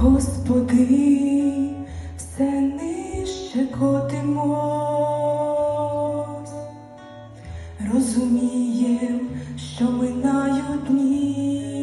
Господи, все нижче котимось, розумієм, що минають дні,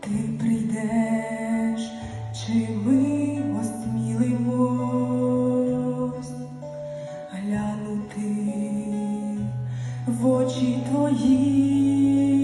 ти прийдеш, чи ми осмілимось глянути в очі твої.